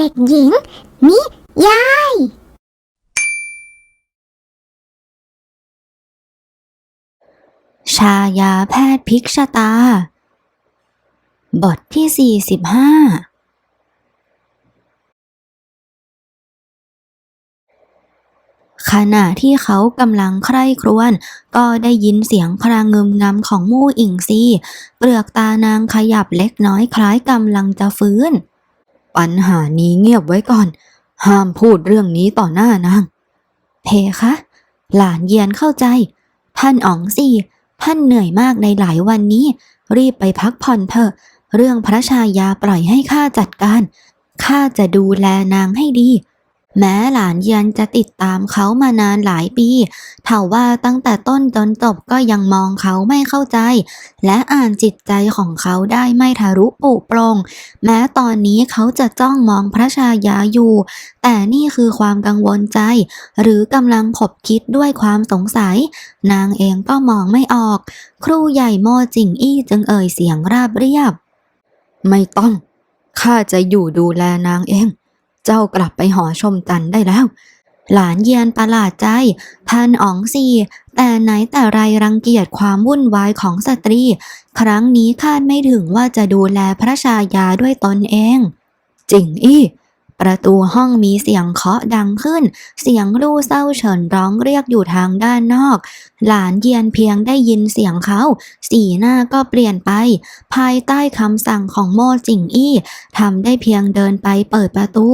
เด็กหญิง นิยาย ชายาแพทย์พลิกชะตา บทที่ 45 ขณะที่เขากำลังใคร่ครวญก็ได้ยินเสียงครางเงึมงำของมู่อิงซี เปลือกตานางขยับเล็กน้อยคล้ายกำลังจะฟื้น ปัญหานี้เงียบไว้ก่อน ห้ามพูดเรื่องนี้ต่อหน้านาง เพคะ หลานเยียนเข้าใจ ท่านอ๋องซีท่านเหนื่อยมากในหลายวันนี้ รีบไปพักผ่อนเถอะ เรื่องพระชายาปล่อยให้ข้าจัดการ ข้าจะดูแลนางให้ดี แม้หลานเยียนจะติดตามเขามานานหลายปีเท่าว่าตั้งแต่ต้นจนจบก็ยังมองเขาไม่เข้าใจ และอ่านจิตใจของเขาได้ไม่ทะลุปุโปรงแม้ตอนนี้เขาจะจ้องมองพระชายาอยู่ แต่นี่คือความกังวลใจ หรือกำลังขบคิดด้วยความสงสัย นางเองก็มองไม่ออก ครูใหญ่โมจิงอี้จึงเอ่ยเสียงราบเรียบ ไม่ต้องข้าจะอยู่ดูแลนางเอง เจ้ากลับไปหอชมจันได้แล้ว หลานเยียนประหลาดใจท่านอ๋องซีแต่ไหนแต่ไรรังเกียจความวุ่นวายของสตรี ครั้งนี้คาดไม่ถึงว่าจะดูแลพระชายาด้วยตนเอง จริงอี้ ประตูห้องมีเสียงเคาะดังขึ้น เสียงลู่เศร้าเฉินร้องเรียกอยู่ทางด้านนอก หลานเยียนเพียงได้ยินเสียงเขา สีหน้าก็เปลี่ยนไป ภายใต้คำสั่งของโม่จิงอี้ทำได้เพียงเดินไปเปิดประตู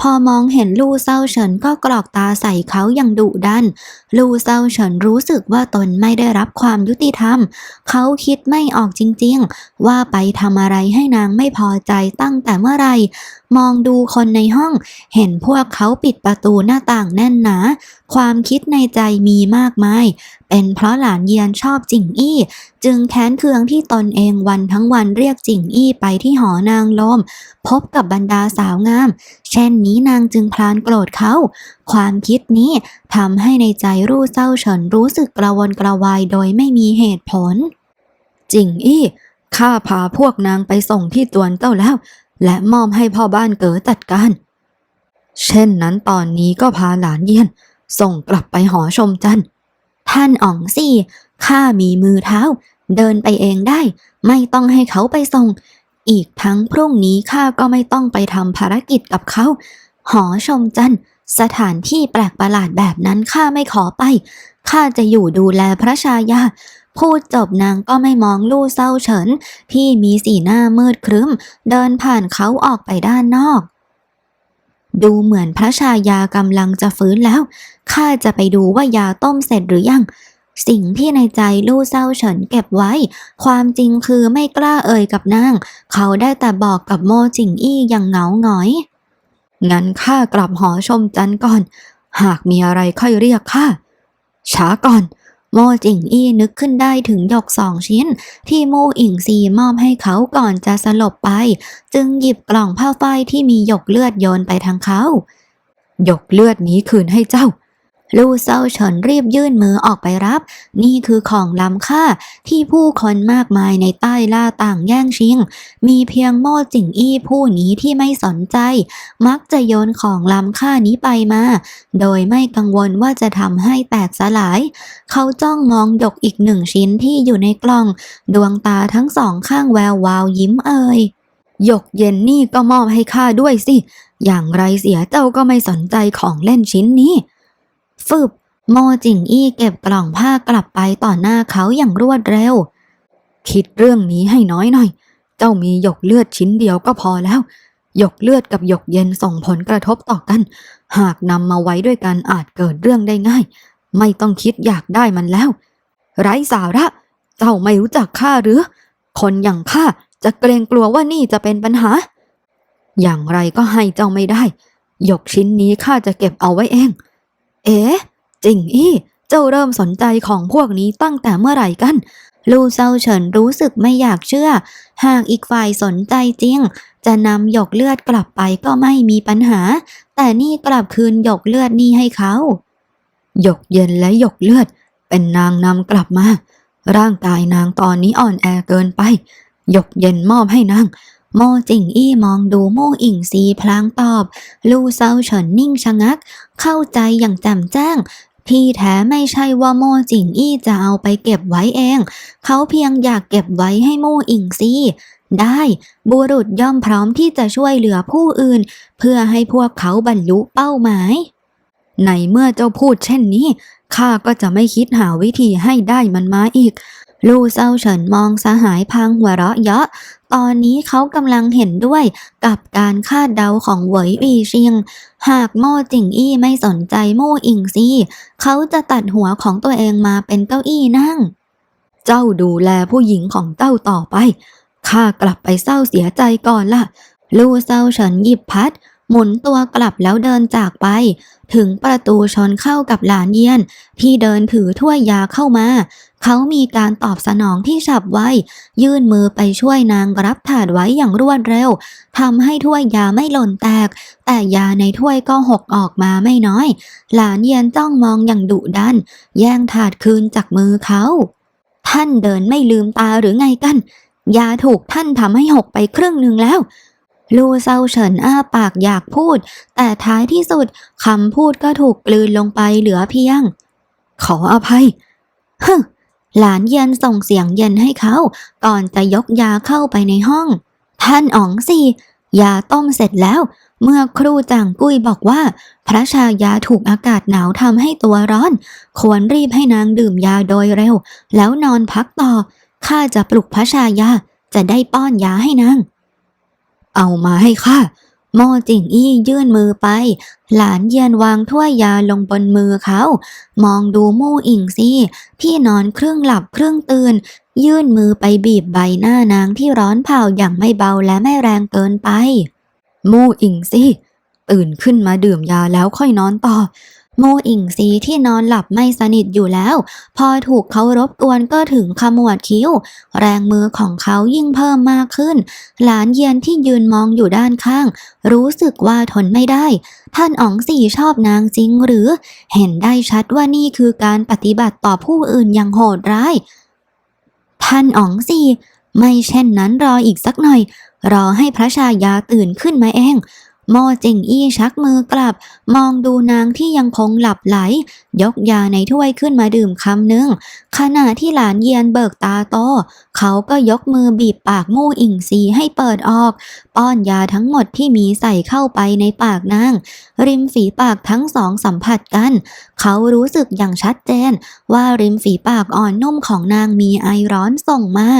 พอมองเห็นลู่เศร้าเฉินก็กรอกตาใส่เขาอย่างดุดัน ลู่เศร้าเฉินรู้สึกว่าตนไม่ได้รับความยุติธรรม เขาคิดไม่ออกจริงๆ ว่าไปทำอะไรให้นางไม่พอใจตั้งแต่เมื่อไหร่มองดูคนในห้อง เห็นพวกเขาปิดประตูหน้าต่างแน่นหนา ความคิดในใจมีมากมาย เป็นเพราะหลานเยียนชอบจิงอี้ จึงแค้นเคืองที่ตนเองวันทั้งวันเรียกจิงอี้ไปที่หอนางลม พบกับบรรดาสาวงาม เช่นนี้นางจึงพลานโกรธเขา ความคิดนี้ทำให้ในใจรู้เศร้าเฉินรู้สึกกระวนกระวายโดยไม่มีเหตุผล จิงอี้ข้าพาพวกนางไปส่งที่ตวนเจ้าแล้ว และมอบให้พ่อบ้านเก๋อจัดการ เช่นนั้นตอนนี้ก็พาหลานเยี่ยน ส่งกลับไปหอชมจันทร์ท่านอ๋องสี่ข้ามีมือเท้า เดินไปเองได้ ไม่ต้องให้เขาไปส่ง อีกทั้งพรุ่งนี้ข้าก็ไม่ต้องไปทำภารกิจกับเขา หอชมจันทร์สถานที่แปลกประหลาดแบบนั้นข้าไม่ขอไปข้าจะอยู่ดูแลพระชายา พูดจบนางก็ไม่มองลู่เศร้าเฉิน ที่มีสีหน้ามืดครึ้ม เดินผ่านเขาออกไปด้านนอก ดูเหมือนพระชายากำลังจะฟื้นแล้ว ข้าจะไปดูว่ายาต้มเสร็จหรือยัง สิ่งที่ในใจลู่เศร้าเฉินเก็บไว้ ความจริงคือไม่กล้าเอ่ยกับนาง เขาได้แต่บอกกับโมจิงอี้อย่างเหงาหงอยงั้นข้ากลับหอชมจันก่อน หากมีอะไรค่อยเรียกข้าช้าก่อน โมจิงอี้นึกขึ้นได้ถึงหยกสองชิ้น ที่โมอิงซีมอบให้เขาก่อนจะสลบไป จึงหยิบกล่องผ้าฝ้ายที่มีหยกเลือดโยนไปทางเขา หยกเลือดนี้คืนให้เจ้า ลู่เซาเฉินรีบยื่นมือออกไปรับ นี่คือของล้ำค่าที่ผู้คนมากมายในใต้ล่าต่างแย่งชิง มีเพียงโม่จิงอี้ผู้นี้ที่ไม่สนใจ มักจะโยนของล้ำค่านี้ไปมา โดยไม่กังวลว่าจะทำให้แตกสลาย เขาจ้องมองหยกอีกหนึ่งชิ้นที่อยู่ในกล่อง ดวงตาทั้งสองข้างแวววาวยิ้มเอ่ยหยกเย็นนี่ก็มอบให้ข้าด้วยสิ อย่างไรเสียเจ้าก็ไม่สนใจของเล่นชิ้นนี้ ฟึบโมจิงอี้เก็บกล่องผ้ากลับไปต่อหน้าเขาอย่างรวดเร็ว คิดเรื่องนี้ให้น้อยหน่อย เจ้ามีหยกเลือดชิ้นเดียวก็พอแล้ว หยกเลือดกับหยกเย็นส่งผลกระทบต่อกัน หากนำมาไว้ด้วยกันอาจเกิดเรื่องได้ง่าย ไม่ต้องคิดอยากได้มันแล้ว ไร้สาระ เจ้าไม่รู้จักข้าหรือ คนอย่างข้าจะเกรงกลัวว่านี่จะเป็นปัญหา อย่างไรก็ให้เจ้าไม่ได้ หยกชิ้นนี้ข้าจะเก็บเอาไว้เอง เอ๋จริงอี้ เจ้าเริ่มสนใจของพวกนี้ตั้งแต่เมื่อไหร่กัน ลู่เซาเฉินรู้สึกไม่อยากเชื่อ หากอีกฝ่ายสนใจจริง จะนำหยกเลือดกลับไปก็ไม่มีปัญหา แต่นี่กลับคืนหยกเลือดนี่ให้เขา หยกเย็นและหยกเลือด เป็นนางนำกลับมา ร่างกายนางตอนนี้อ่อนแอเกินไป หยกเย็นมอบให้นาง โมจิงอี้มองดูโมอิงซีพลางตอบ ลู่เซาเฉินนิ่งชะงัก เข้าใจอย่างแจ่มแจ้งที่แท้ไม่ใช่ว่าโมจิงอี้จะเอาไปเก็บไว้เอง เขาเพียงอยากเก็บไว้ให้โมอิงซีได้บุรุษย่อมพร้อมที่จะช่วยเหลือผู้อื่น เพื่อให้พวกเขาบรรลุเป้าหมาย ในเมื่อเจ้าพูดเช่นนี้ข้าก็จะไม่คิดหาวิธีให้ได้มันมาอีก ลู่เซาเฉินมองสหายพังหัวเราะเยาะ ตอนนี้เขากำลังเห็นด้วยกับการคาดเดาของเหวยอีเชียง หากโม่จิงอี้ไม่สนใจโม่อิงซีเขาจะตัดหัวของตัวเองมาเป็นเก้าอี้นั่ง เจ้าดูแลผู้หญิงของเจ้าต่อไปข้ากลับไปเศร้าเสียใจก่อนล่ะ ลู่เซาเฉินหยิบพัด หมุนตัวกลับแล้วเดินจากไป ถึงประตูชนเข้ากับหลานเยียน ที่เดินถือถ้วยยาเข้ามา เขามีการตอบสนองที่ฉับไว ยื่นมือไปช่วยนางรับถาดไว้อย่างรวดเร็วทำให้ถ้วยยาไม่หล่นแตก แต่ยาในถ้วยก็หกออกมาไม่น้อย หลานเยียนจ้องมองอย่างดุดัน แย่งถาดคืนจากมือเขา ท่านเดินไม่ลืมตาหรือไงกันยาถูกท่านทำให้หกไปครึ่งหนึ่งแล้ว ลูเซาเฉินอ้าปากอยากพูด แต่ท้ายที่สุดคำพูดก็ถูกกลืนลงไปเหลือเพียง ขออภัยฮึหลานเย็นส่งเสียงเย็นให้เขา ก่อนจะยกยาเข้าไปในห้อง ท่านอ๋องสิยาต้มเสร็จแล้ว เมื่อครูจางกุ้ยบอกว่า พระชายาถูกอากาศหนาวทำให้ตัวร้อน ควรรีบให้นางดื่มยาโดยเร็ว แล้วนอนพักต่อข้าจะปลุกพระชายาจะได้ป้อนยาให้นาง เอามาให้ข้าโมจิงอี้ยื่นมือไป หลานเยียนวางถ้วยยาลงบนมือเขา มองดูมู่อิงซี่ที่นอนครึ่งหลับครึ่งตื่น ยื่นมือไปบีบใบหน้านางที่ร้อนเผาอย่างไม่เบาและไม่แรงเกินไป มู่อิงซี่ตื่นขึ้นมาดื่มยาแล้วค่อยนอนต่อ โมอิงซีที่นอนหลับไม่สนิทอยู่แล้ว พอถูกเขารบกวนก็ถึงขมวดคิ้ว แรงมือของเขายิ่งเพิ่มมากขึ้น หลานเยียนที่ยืนมองอยู่ด้านข้าง รู้สึกว่าทนไม่ได้ ท่านอ๋องสี่ชอบนางจริงหรือ เห็นได้ชัดว่านี่คือการปฏิบัติต่อผู้อื่นอย่างโหดร้าย ท่านอ๋องสี่ไม่เช่นนั้นรออีกสักหน่อย รอให้พระชายาตื่นขึ้นมาเอง โมจิงอี้ชักมือกลับ มองดูนางที่ยังคงหลับไหล ยกยาในถ้วยขึ้นมาดื่มคำหนึ่งขณะที่หลานเยียนเบิกตาโต เขาก็ยกมือบีบปากมูอิงซีให้เปิดออก ป้อนยาทั้งหมดที่มีใส่เข้าไปในปากนาง ริมฝีปากทั้งสองสัมผัสกัน เขารู้สึกอย่างชัดเจน ว่าริมฝีปากอ่อนนุ่มของนางมีไอร้อนส่งมา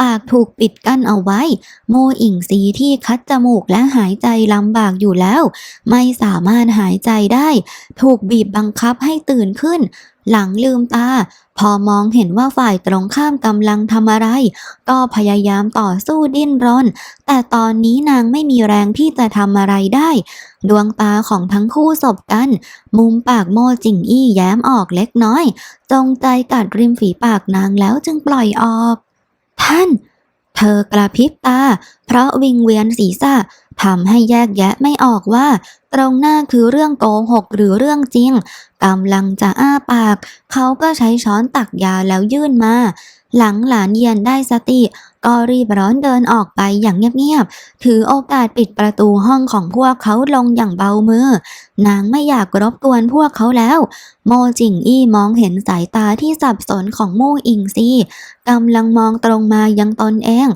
ปากถูกปิดกั้นเอาไว้โมอิงซีที่คัดจมูกและหายใจลำบากอยู่แล้ว ไม่สามารถหายใจได้ ถูกบีบบังคับให้ตื่นขึ้น หลังลืมตา พอมองเห็นว่าฝ่ายตรงข้ามกำลังทำอะไร ก็พยายามต่อสู้ดิ้นรน แต่ตอนนี้นางไม่มีแรงที่จะทำอะไรได้ ดวงตาของทั้งคู่สบกัน มุมปากโมจิงอี้แย้มออกเล็กน้อย จงใจกัดริมฝีปากนางแล้วจึงปล่อยออก ท่าน เธอกระพริบตา เพราะวิงเวียนศีรษะ ทำให้แยกแยะไม่ออกว่า ตรงหน้าคือเรื่องโกหกหรือเรื่องจริงกำลังจะอ้าปาก เขาก็ใช้ช้อนตักยาแล้วยื่นมา หลังหลานเยียนได้สติ ก็รีบร้อนเดินออกไปอย่างเงียบๆ ถือโอกาสปิดประตูห้องของพวกเขาลงอย่างเบามือ นางไม่อยากรบกวนพวกเขาแล้ว โมจิงอี้มองเห็นสายตาที่สับสนของโมอิงซีกำลังมองตรงมายังตนเอง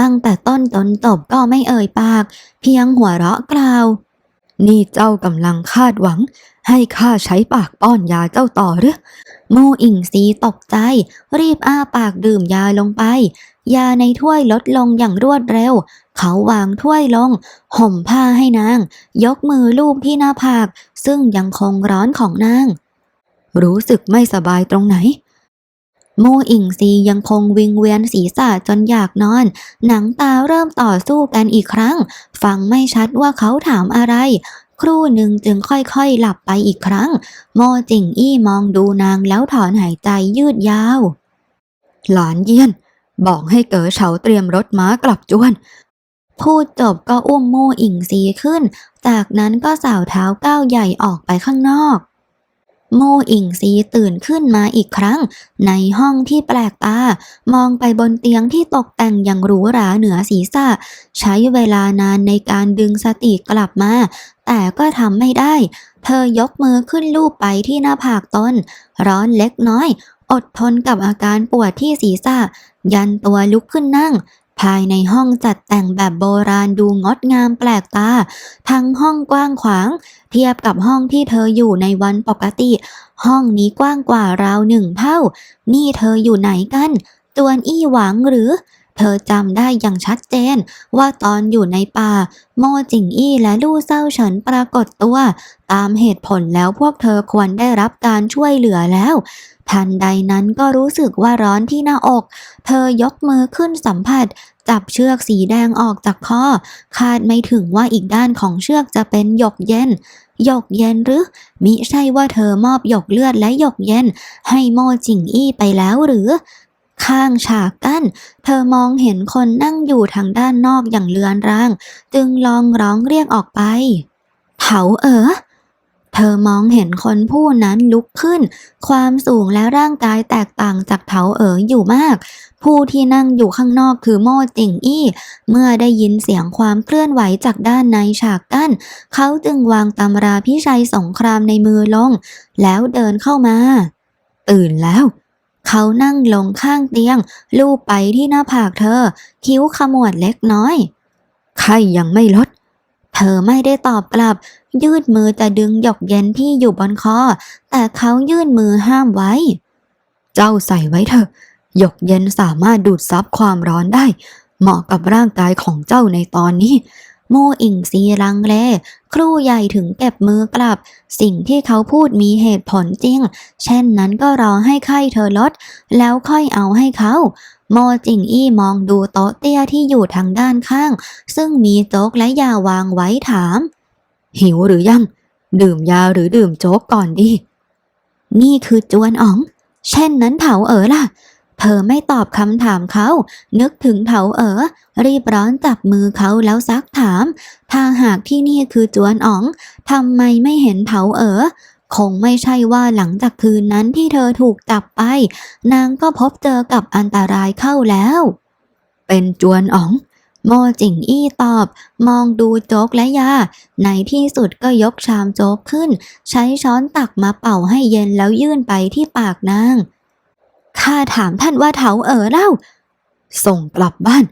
ตั้งแต่ต้นจนจบก็ไม่เอ่ยปาก เพียงหัวเราะกล่าว นี่เจ้ากำลังคาดหวัง ให้ข้าใช้ปากป้อนยาเจ้าต่อหรือโมอิงซีตกใจ รีบอ้าปากดื่มยาลงไป ยาในถ้วยลดลงอย่างรวดเร็ว เขาวางถ้วยลง ห่มผ้าให้นาง ยกมือลูบที่หน้าผาก ซึ่งยังคงร้อนของนาง รู้สึกไม่สบายตรงไหน มอิงซียังคงวิงเวียนศีรษะจนอยากนอน หนังตาเริ่มต่อสู้กันอีกครั้ง ฟังไม่ชัดว่าเขาถามอะไร ครู่หนึ่งจึงค่อยๆหลับไปอีกครั้ง โมจิงอี้มองดูนางแล้วถอนหายใจยืดยาว หลานเยี่ยน บอกให้เก๋อเฉาเตรียมรถม้ากลับจวน พูดจบก็อุ้มโมอิงซีขึ้น จากนั้นก็สาวเท้าก้าวใหญ่ออกไปข้างนอก โมอิงซีตื่นขึ้นมาอีกครั้ง ในห้องที่แปลกตา มองไปบนเตียงที่ตกแต่งอย่างหรูหราเหนือศีรษะ ใช้เวลานานในการดึงสติกลับมา แต่ก็ทำไม่ได้ เธอยกมือขึ้นลูบไปที่หน้าผากตน ร้อนเล็กน้อย อดทนกับอาการปวดที่ศีรษะ ยันตัวลุกขึ้นนั่ง ภายในห้องจัดแต่งแบบโบราณดูงดงามแปลกตา ทั้งห้องกว้างขวาง เทียบกับห้องที่เธออยู่ในวันปกติ ห้องนี้กว้างกว่าราวหนึ่งเท่า นี่เธออยู่ไหนกันจวนอี้หวังหรือ เธอจำได้อย่างชัดเจน ว่าตอนอยู่ในป่า โมจิงอี้และลู่เซาเฉินปรากฏตัว ตามเหตุผลแล้วพวกเธอควรได้รับการช่วยเหลือแล้ว ทันใดนั้นก็รู้สึกว่าร้อนที่หน้าอก เธอยกมือขึ้นสัมผัส จับเชือกสีแดงออกจากคอคาดไม่ถึงว่าอีกด้านของเชือกจะเป็นหยกเย็นหยกเย็นหรือ มิใช่ว่าเธอมอบหยกเลือดและหยกเย็น ให้โมจิงอี้ไปแล้วหรือ ข้างฉากกั้น เธอมองเห็นคนนั่งอยู่ทางด้านนอกอย่างเลือนร่าง จึงลองร้องเรียกออกไปเถาเอ๋อเธอมองเห็นคนผู้นั้นลุกขึ้น ความสูงและร่างกายแตกต่างจากเถาเอ๋ออยู่มาก ผู้ที่นั่งอยู่ข้างนอกคือโม่จิงอี้ เมื่อได้ยินเสียงความเคลื่อนไหวจากด้านในฉากกั้น เขาจึงวางตำราพิชัยสงครามในมือลง แล้วเดินเข้ามา ตื่นแล้ว เขานั่งลงข้างเตียง ลูบไปที่หน้าผากเธอ คิ้วขมวดเล็กน้อย ไข้ยังไม่ลด เธอไม่ได้ตอบกลับ ยืดมือจะดึงหยกเย็นที่อยู่บนคอ แต่เขายื่นมือห้ามไว้ เจ้าใส่ไว้เถอะหยกเย็นสามารถดูดซับความร้อนได้ เหมาะกับร่างกายของเจ้าในตอนนี้ โมอิงซีลังเล ครู่ใหญ่ถึงเก็บมือกลับ สิ่งที่เขาพูดมีเหตุผลจริง เช่นนั้นก็รอให้ไข้เธอลด แล้วค่อยเอาให้เขา โมจิงอี้มองดูโต๊ะเตี้ยที่อยู่ทางด้านข้าง ซึ่งมีโจ๊กและยาวางไว้ถาม หิวหรือยัง ดื่มยาหรือดื่มโจ๊กก่อนดี นี่คือจวนอ๋อง เช่นนั้นเถาเอ๋อล่ะ เธอไม่ตอบคำถามเขา นึกถึงเถาเอ๋อ รีบร้อนจับมือเขาแล้วซักถาม ถ้าหากที่นี่คือจวนอ๋องทำไมไม่เห็นเถาเอ๋อคงไม่ใช่ว่าหลังจากคืนนั้นที่เธอถูกจับไป นางก็พบเจอกับอันตรายเข้าแล้ว เป็นจวนอ๋องโมจิงอี้ตอบ มองดูโจ๊กและยา ในที่สุดก็ยกชามโจ๊กขึ้น ใช้ช้อนตักมาเป่าให้เย็นแล้วยื่นไปที่ปากนาง ข้าถามท่านว่าเถาเอ๋อเล่า ส่งกลับบ้าน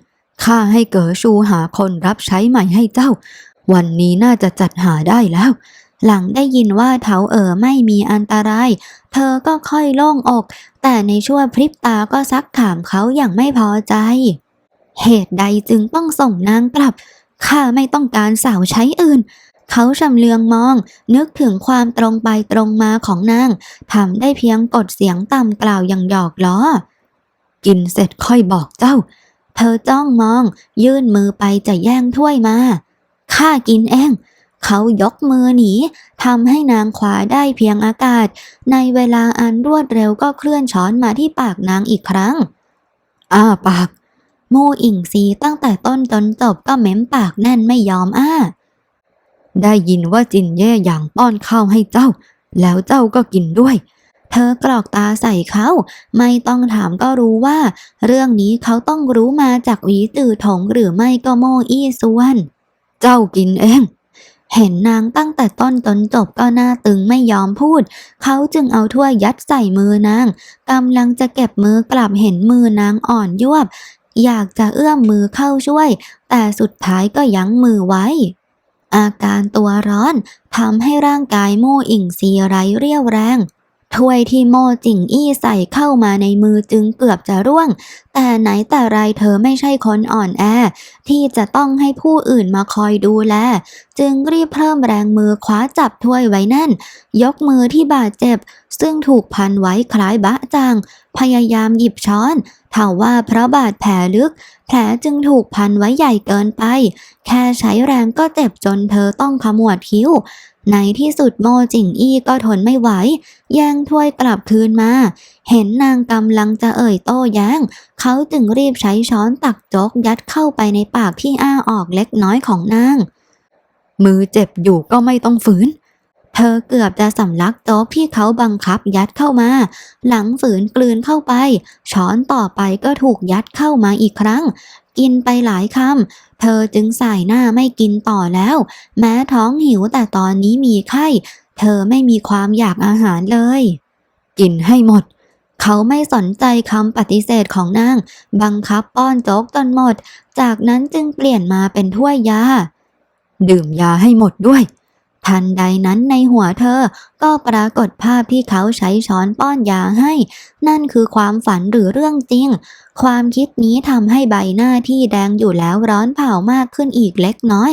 ข้าให้เก๋อชูหาคนรับใช้ใหม่ให้เจ้า วันนี้น่าจะจัดหาได้แล้ว หลังได้ยินว่าเถาเอ๋อไม่มีอันตราย เธอก็ค่อยโล่งอก แต่ในชั่วพริบตาก็ซักถามเขาอย่างไม่พอใจ เหตุใดจึงต้องส่งนางกลับ ข้าไม่ต้องการสาวใช้อื่น เขาชำเลืองมอง นึกถึงความตรงไปตรงมาของนางทำได้เพียงกดเสียงต่ำกล่าวอย่างหยอกล้อ กินเสร็จค่อยบอกเจ้า เธอจ้องมอง ยื่นมือไปจะแย่งถ้วยมาข้ากินเองเขายกมือหนีทำให้นางขวาได้เพียงอากาศ ในเวลาอันรวดเร็วก็เคลื่อนช้อนมาที่ปากนางอีกครั้ง อ้าปาก โมอิงซีตั้งแต่ต้นจนจบก็เม้มปากแน่นไม่ยอมอ้า ได้ยินว่าจินแย่อย่างป้อนข้าวให้เจ้า แล้วเจ้าก็กินด้วย เธอกรอกตาใส่เขา ไม่ต้องถามก็รู้ว่า เรื่องนี้เขาต้องรู้มาจากหวีตื่อถงหรือไม่ก็โมอี้ส่วน เจ้ากินเองเห็นนางตั้งแต่ต้นจนจบก็หน้าตึงไม่ยอมพูด เขาจึงเอาถ้วยยัดใส่มือนางกำลังจะเก็บมือกลับเห็นมือนางอ่อนยวบ อยากจะเอื้อมมือเข้าช่วย แต่สุดท้ายก็ยั้งมือไว้ อาการตัวร้อนทำให้ร่างกายโม่อิ่งซีไร้เรี่ยวแรง ถ้วยที่โม่จิงอี้ใส่เข้ามาในมือจึงเกือบจะร่วง แต่ไหนแต่ไรเธอไม่ใช่คนอ่อนแอ ที่จะต้องให้ผู้อื่นมาคอยดูแล จึงรีบเพิ่มแรงมือคว้าจับถ้วยไว้แน่น ยกมือที่บาดเจ็บ ซึ่งถูกพันไว้คล้ายบะจางพยายามหยิบช้อนถาว่าเพราะบาดแผลลึก แผลจึงถูกพันไว้ใหญ่เกินไป แค่ใช้แรงก็เจ็บจนเธอต้องขมวดคิ้ว ในที่สุดโมจิงอี้ก็ทนไม่ไหว แย่งถ้วยกลับคืนมา เห็นนางกำลังจะเอ่ยโต้แย้ง เขาจึงรีบใช้ช้อนตักจกยัดเข้าไปในปากที่อ้าออกเล็กน้อยของนาง มือเจ็บอยู่ก็ไม่ต้องฝืน เธอเกือบจะสำลักโจ๊กที่เขาบังคับยัดเข้ามา หลังฝืนกลืนเข้าไป ช้อนต่อไปก็ถูกยัดเข้ามาอีกครั้ง กินไปหลายคำเธอจึงใส่หน้าไม่กินต่อแล้ว แม้ท้องหิวแต่ตอนนี้มีไข้ เธอไม่มีความอยากอาหารเลย กินให้หมด เขาไม่สนใจคำปฏิเสธของนาง บังคับป้อนโจ๊กจนหมด จากนั้นจึงเปลี่ยนมาเป็นถ้วยยา ดื่มยาให้หมดด้วย ทันใดนั้นในหัวเธอก็ปรากฏภาพที่เขาใช้ช้อนป้อนยาให้ นั่นคือความฝันหรือเรื่องจริง ความคิดนี้ทำให้ใบหน้าที่แดงอยู่แล้วร้อนเผามากขึ้นอีกเล็กน้อย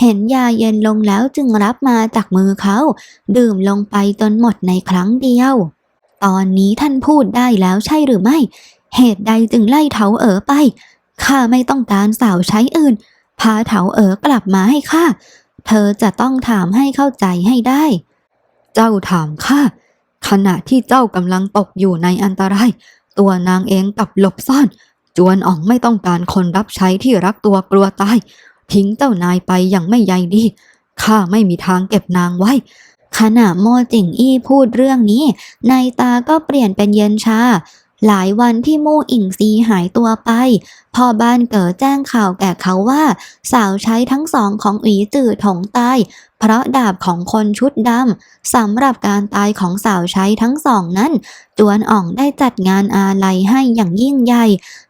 เห็นยาเย็นลงแล้วจึงรับมาจากมือเขา ดื่มลงไปจนหมดในครั้งเดียว ตอนนี้ท่านพูดได้แล้วใช่หรือไม่ เหตุใดจึงไล่เถาเอ๋อไปข้าไม่ต้องการสาวใช้อื่น พาเถาเอ๋อกลับมาให้ข้า เธอจะต้องถามให้เข้าใจให้ได้ เจ้าถามข้าขณะที่เจ้ากำลังตกอยู่ในอันตราย ตัวนางเองกับหลบซ่อน จวนอ่องไม่ต้องการคนรับใช้ที่รักตัวกลัวตาย ทิ้งเจ้านายไปอย่างไม่ใยดีข้าไม่มีทางเก็บนางไว้ ขณะโมจิงอี้พูดเรื่องนี้ ในตาก็เปลี่ยนเป็นเย็นชา หลายวันที่มู่อิงซีหายตัวไป พ่อบ้านเก๋อแจ้งข่าวแก่เขาว่า สาวใช้ทั้งสองของอีจือถงตายเพราะดาบของคนชุดดำสำหรับการตายของสาวใช้ทั้งสองนั้น จวนอ่องได้จัดงานอาลัยให้อย่างยิ่งใหญ่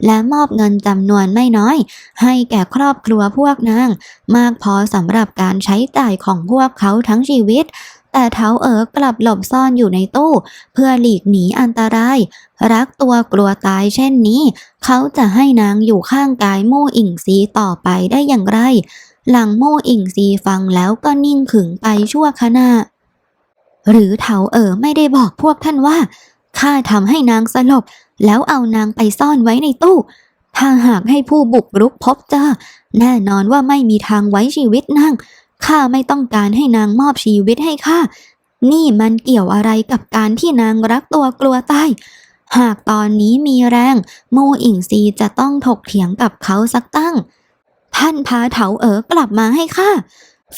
และมอบเงินจำนวนไม่น้อย ให้แก่ครอบครัวพวกนาง มากพอสำหรับการใช้จ่ายของพวกเขาทั้งชีวิต แต่เท้าเอ๋อกลับหลบซ่อนอยู่ในตู้ เพื่อหลีกหนีอันตราย รักตัวกลัวตายเช่นนี้ เขาจะให้นางอยู่ข้างกายมู่อิงซีต่อไปได้อย่างไร หลังมู่อิงซีฟังแล้วก็นิ่งขึงไปชั่วขณะหรือเถาเอ๋อไม่ได้บอกพวกท่านว่าข้าทำให้นางสลบ แล้วเอานางไปซ่อนไว้ในตู้ ถ้าหากให้ผู้บุกรุกพบเจอ แน่นอนว่าไม่มีทางไว้ชีวิตนาง ข้าไม่ต้องการให้นางมอบชีวิตให้ข้า นี่มันเกี่ยวอะไรกับการที่นางรักตัวกลัวตาย หากตอนนี้มีแรงโมอิงซีจะต้องถกเถียงกับเขาสักตั้ง ท่านพาเถาเอ๋อกลับมาให้ข้า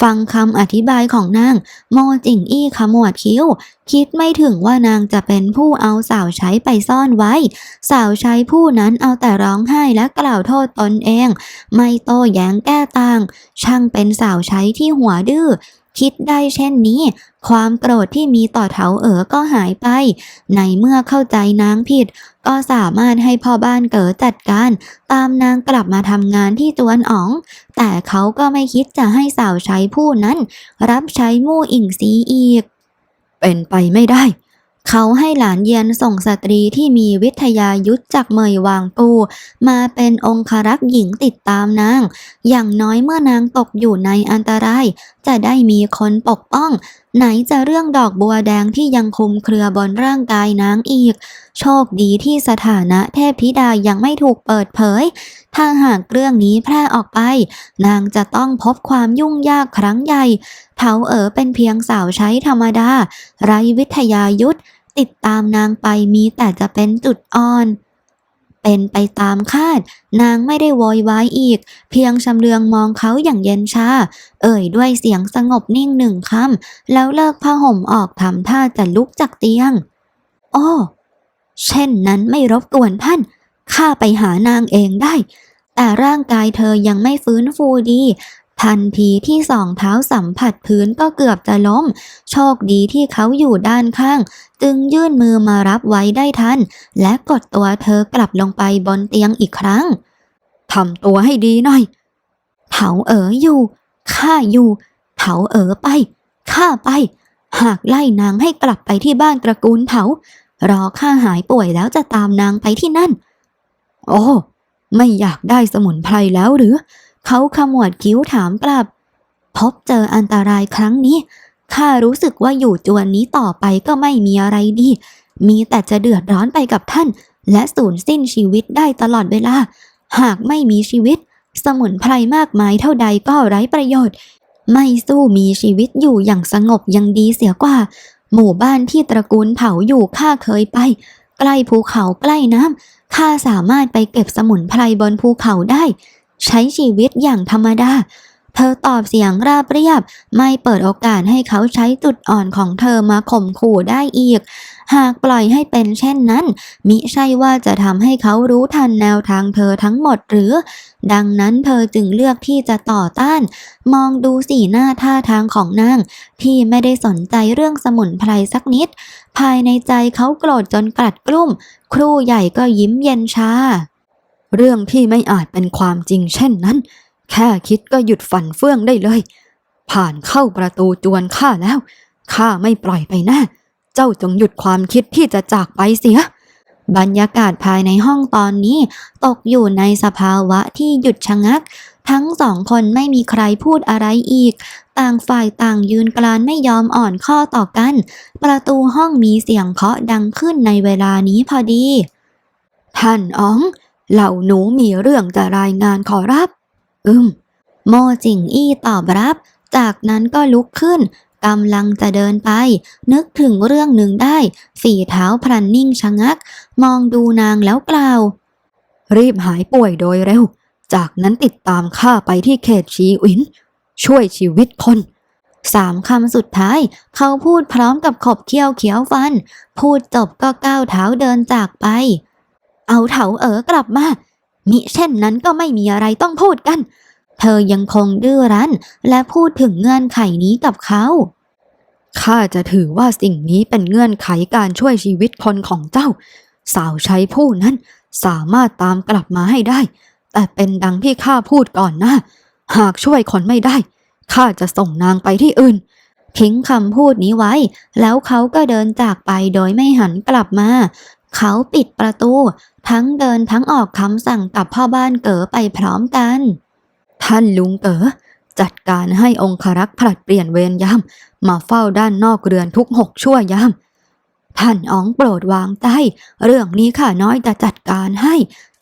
ฟังคำอธิบายของนางโมจิงอี้ขมวดคิ้ว คิดไม่ถึงว่านางจะเป็นผู้เอาสาวใช้ไปซ่อนไว้ สาวใช้ผู้นั้นเอาแต่ร้องไห้และกล่าวโทษตนเอง ไม่โต้แย้งแก้ต่าง ช่างเป็นสาวใช้ที่หัวดื้อ คิดได้เช่นนี้ ความโกรธที่มีต่อเถาเอ๋อก็หายไป ในเมื่อเข้าใจนางผิด ก็สามารถให้พ่อบ้านเก๋อจัดการ ตามนางกลับมาทำงานที่จวนอ๋อง แต่เขาก็ไม่คิดจะให้สาวใช้ผู้นั้น รับใช้มู่อิงซีอีก เป็นไปไม่ได้ เขาให้หลานเยียนส่งสตรีที่มีวิทยายุทธจากเมยวางปูมาเป็นองครักษ์หญิงติดตามนาง อย่างน้อยเมื่อนางตกอยู่ในอันตราย จะได้มีคนปกป้องไหนจะเรื่องดอกบัวแดงที่ยังคุมเครือบนร่างกายนางอีก โชคดีที่สถานะเทพธิดายังไม่ถูกเปิดเผย ถ้าหากเรื่องนี้แพร่ออกไป นางจะต้องพบความยุ่งยากครั้งใหญ่เถาเอ๋อเป็นเพียงสาวใช้ธรรมดา ไรวิทยายุทธติดตามนางไปมีแต่จะเป็นจุดอ่อน เป็นไปตามคาด นางไม่ได้โวยวายอีก เพียงชำเลืองมองเขาอย่างเย็นชา เอ่ยด้วยเสียงสงบนิ่งหนึ่งคำแล้วเลิกผ้าห่มออกทำท่าจะลุกจากเตียงโอ้เช่นนั้นไม่รบกวนท่านข้าไปหานางเองได้ แต่ร่างกายเธอยังไม่ฟื้นฟูดี ทันทีที่สองเท้าสัมผัสพื้นก็เกือบจะล้ม โชคดีที่เขาอยู่ด้านข้าง จึงยื่นมือมารับไว้ได้ทัน และกดตัวเธอกลับลงไปบนเตียงอีกครั้งทำตัวให้ดีหน่อย เถาเอ๋ออยู่ข้าอยู่ เถาเอ๋อไปข้าไป หากไล่นางให้กลับไปที่บ้านตระกูลเถารอข้าหายป่วยแล้วจะตามนางไปที่นั่น โอ้ ไม่อยากได้สมุนไพรแล้วหรือ เขาขมวดคิ้วถามกลับ พบเจออันตรายครั้งนี้ ข้ารู้สึกว่าอยู่จวนนี้ต่อไปก็ไม่มีอะไรดี มีแต่จะเดือดร้อนไปกับท่าน และสูญสิ้นชีวิตได้ตลอดเวลา หากไม่มีชีวิต สมุนไพรมากมายเท่าใดก็ไร้ประโยชน์ ไม่สู้มีชีวิตอยู่อย่างสงบยังดีเสียกว่า หมู่บ้านที่ตระกูลเผาอยู่ข้าเคยไป ใกล้ภูเขาใกล้น้ำข้าสามารถไปเก็บสมุนไพรบนภูเขาได้ ใช้ชีวิตอย่างธรรมดา เธอตอบเสียงราบเรียบ ไม่เปิดโอกาสให้เขาใช้จุดอ่อนของเธอมาข่มขู่ได้อีก หากปล่อยให้เป็นเช่นนั้น มิใช่ว่าจะทำให้เขารู้ทันแนวทางเธอทั้งหมดหรือ ดังนั้นเธอจึงเลือกที่จะต่อต้าน มองดูสีหน้าท่าทางของนาง ที่ไม่ได้สนใจเรื่องสมุนไพรสักนิด ภายในใจเขาโกรธจนกลัดกลุ้ม ครู่ใหญ่ก็ยิ้มเย็นชา เรื่องที่ไม่อาจเป็นความจริงเช่นนั้น แค่คิดก็หยุดฝันเฟื่องได้เลย ผ่านเข้าประตูจวนข้าแล้วข้าไม่ปล่อยไปแน่เจ้าจงหยุดความคิดที่จะจากไปเสีย บรรยากาศภายในห้องตอนนี้ ตกอยู่ในสภาวะที่หยุดชะงัก ทั้งสองคนไม่มีใครพูดอะไรอีก ต่างฝ่ายต่างยืนกรานไม่ยอมอ่อนข้อต่อกัน ประตูห้องมีเสียงเคาะดังขึ้นในเวลานี้พอดี ท่านอ๋อง เหล่าหนูมีเรื่องจะรายงานขอรับ อืม โมจิงอี้ตอบรับ จากนั้นก็ลุกขึ้นกำลังจะเดินไป นึกถึงเรื่องหนึ่งได้ ฝีเท้าพลันนิ่งชะงัก มองดูนางแล้วกล่าว รีบหายป่วยโดยเร็ว จากนั้นติดตามข้าไปที่เขตชีอิน ช่วยชีวิตคนสามคำสุดท้าย เขาพูดพร้อมกับขบเคี้ยวเขียวฟัน พูดจบก็ก้าวเท้าเดินจากไป เอาเถาเอ๋อกลับมามิเช่นนั้นก็ไม่มีอะไรต้องพูดกัน เธอยังคงดื้อรั้น และพูดถึงเงื่อนไขนี้กับเขาข้าจะถือว่าสิ่งนี้เป็นเงื่อนไขการช่วยชีวิตคนของเจ้า สาวใช้ผู้นั้นสามารถตามกลับมาให้ได้ แต่เป็นดังที่ข้าพูดก่อนนะ หากช่วยคนไม่ได้ข้าจะส่งนางไปที่อื่น ทิ้งคำพูดนี้ไว้ แล้วเขาก็เดินจากไปโดยไม่หันกลับมา เขาปิดประตู ทั้งเดินทั้งออกคำสั่งกับพ่อบ้านเก๋อไปพร้อมกัน ท่านลุงเก๋อจัดการให้องครักษ์ผลัดเปลี่ยนเวรยาม มาเฝ้าด้านนอกเรือนทุกหกชั่วยาม ท่านอ๋องโปรดวางใจ เรื่องนี้ข้าน้อยจะจัดการให้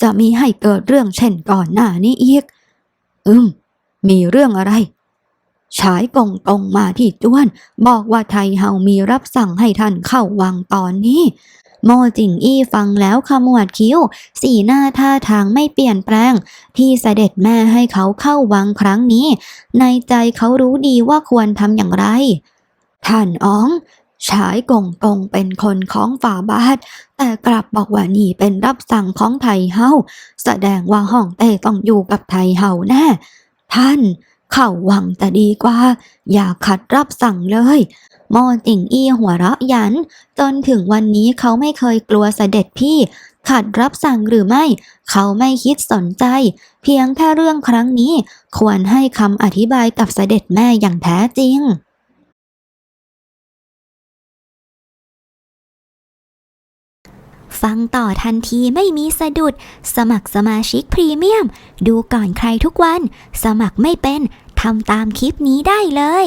จะมีให้เกิดเรื่องเช่นก่อนหน้านี้อีก อืม มีเรื่องอะไรฉายกงกงมาที่จวน บอกว่าไทเฮามีรับสั่งให้ท่านเข้าวังตอนนี้ โมจิงอี้ฟังแล้วขมวดคิ้ว สีหน้าท่าทางไม่เปลี่ยนแปลง ที่เสด็จแม่ให้เขาเข้าวังครั้งนี้ ในใจเขารู้ดีว่าควรทำอย่างไร ท่านอ๋องฉายกงกงเป็นคนของฝ่าบาท แต่กลับบอกว่านี่เป็นรับสั่งของไทเฮาแสดงว่าห้องเต้ต้องอยู่กับไทเฮาแน่ ท่าน เข้าวังจะดีกว่า อย่าขัดรับสั่งเลย มอติ่งอี้หัวเราะยัน จนถึงวันนี้เขาไม่เคยกลัวเสด็จพี่ ขัดรับสั่งหรือไม่ เขาไม่คิดสนใจ เพียงแค่เรื่องครั้งนี้ ควรให้คำอธิบายกับเสด็จแม่อย่างแท้จริงฟังต่อทันทีไม่มีสะดุด สมัครสมาชิกพรีเมียม ดูก่อนใครทุกวัน สมัครไม่เป็น ทำตามคลิปนี้ได้เลย